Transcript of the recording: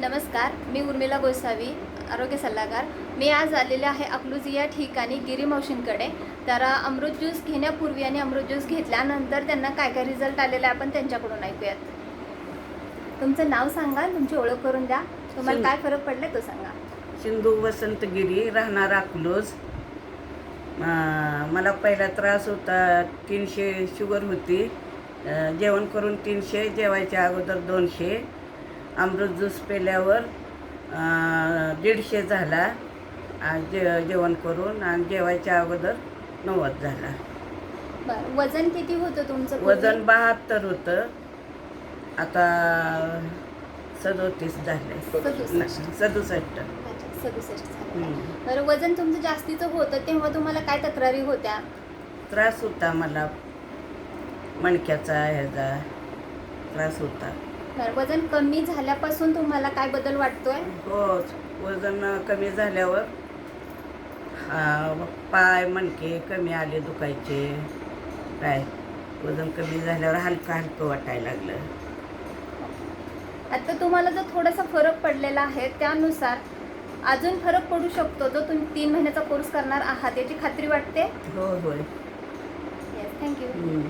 नमस्कार मी उर्मिला गोसावी आरोग्य सल्लागार. मी आज आलेले आहे अकलूज या ठिकाणी गिरी मावशींकडे. तर अमृत ज्यूस घेण्यापूर्वी आणि अमृत ज्यूस घेतल्यानंतर त्यांना काय काय रिझल्ट आलेला आहे आपण त्यांच्याकडून ऐकूयात. तुमचं नाव सांगा तुमची ओळख करून द्या. तुम्हाला काय फरक पडला तो सांगा. सिंधू वसंतगिरी राहणार अकलूज. मला पहिला त्रास होता तीनशे शुगर होती. जेवण करून तीनशे जेवायच्या अगोदर दोनशे. अमृत ज्यूस पेल्यावर दीडशे झाला. जे जेवण करून आणि जेवायच्या अगोदर नव्वद झाला. बरं वजन किती होतं तुमचं? वजन बहात्तर होतं. आता सदोतीस झाले. सदुसष्ट. सदुसष्ट. बरं वजन तुमचं जास्तीचं होतं तेव्हा तुम्हाला काय तक्रारी होत्या? त्रास होता मला. मणक्याचा ह्याचा त्रास होता. बरं वजन कमी झाल्यापासून तुम्हाला काय बदल वाटतोय? हो वजन कमी झाल्यावर हा, पाय मणके कमी आले दुखायचे. काय? वजन कमी झाल्यावर हलकं हलकं वाटायला लागलं. आता तुम्हाला जो थोडासा फरक पडलेला आहे त्यानुसार अजून फरक पडू शकतो जो तुम्ही तीन महिन्याचा कोर्स करणार आहात याची खात्री वाटते? हो होय. येस थँक्यू हम्म.